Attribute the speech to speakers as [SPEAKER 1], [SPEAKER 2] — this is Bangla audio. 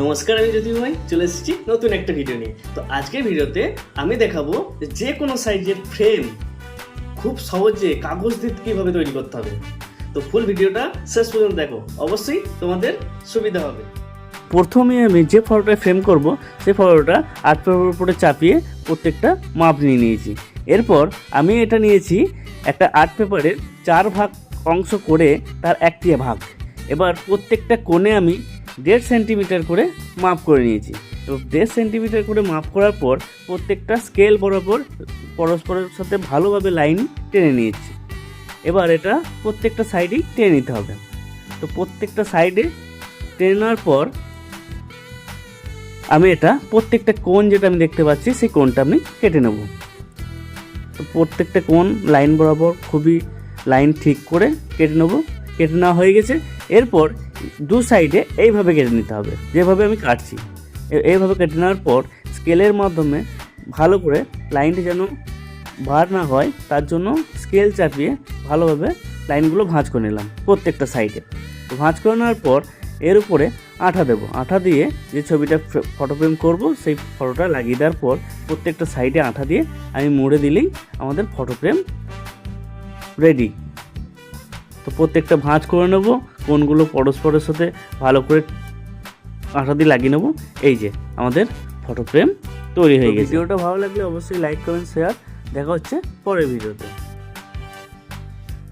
[SPEAKER 1] নমস্কার আমি জ্যোতি ভাই, চলে এসেছি নতুন একটা ভিডিও নিয়ে। তো আজকের ভিডিওতে আমি দেখাবো যে কোনো সাইজের ফ্রেম খুব সহজে কাগজ দিয়ে কীভাবে তৈরি করতে হবে। তো ফুল ভিডিওটা শেষ পর্যন্ত দেখো। অবশ্যই তোমাদের সুবিধা হবে। প্রথমে আমি যে ফটোটা ফ্রেম করব সেই ফটোটা আর্ট পেপারের উপরে চাপিয়ে প্রত্যেকটা মাপ নিয়ে নিয়েছি। এরপর আমি এটা নিয়েছি একটা আর্ট পেপারের চার ভাগ অংশ করে তার একটি ভাগ। এবার প্রত্যেকটা কোণে আমি দেড় সেন্টিমিটার করে মাপ করে নিয়েছি। এবং দেড় সেন্টিমিটার করে মাপ করার পর প্রত্যেকটা স্কেল বরাবর পরস্পরের সাথে ভালোভাবে লাইন টেনে নিয়েছি। এবার এটা প্রত্যেকটা সাইডেই টেনে নিতে হবে। তো প্রত্যেকটা সাইডে টেনে নেওয়ার পর আমি এটা প্রত্যেকটা কোণ যেটা আমি দেখতে পাচ্ছি, সেই কোণটা আমি কেটে নেব। তো প্রত্যেকটা কোণ লাইন বরাবর খুবই লাইন ঠিক করে কেটে নেব। কেটে নেওয়া হয়ে গেছে। এরপর দু সাইডে এইভাবে কেটে নিতে হবে, যেভাবে আমি কাটছি। এইভাবে কেটে নেওয়ার পর স্কেলের মাধ্যমে ভালো করে লাইনটি যেন ভার না হয়, তার জন্য স্কেল চাপিয়ে ভালোভাবে লাইনগুলো ভাঁজ করে নিলাম প্রত্যেকটা সাইডে ভাঁজ করে নেওয়ার পর এর উপরে আঠা দেবো। আঠা দিয়ে যে ছবিটা ফটো ফ্রেম করব, সেই ফটোটা লাগিয়ে দেওয়ার পর প্রত্যেকটা সাইডে আঠা দিয়ে আমি মুড়ে দিলেই আমাদের ফটো ফ্রেম রেডি তো প্রত্যেকটা ভাঁজ করে নেব কোনগুলো পরস্পরের সাথে ভালো করে আঠা দিয়ে লাগিয়ে নেব। এই যে আমাদের ফটো ফ্রেম তৈরি হয়ে গেছে। ভিডিওটা ভালো লাগলে অবশ্যই লাইক কমেন্ট শেয়ার দেখা হচ্ছে পরের ভিডিওতে।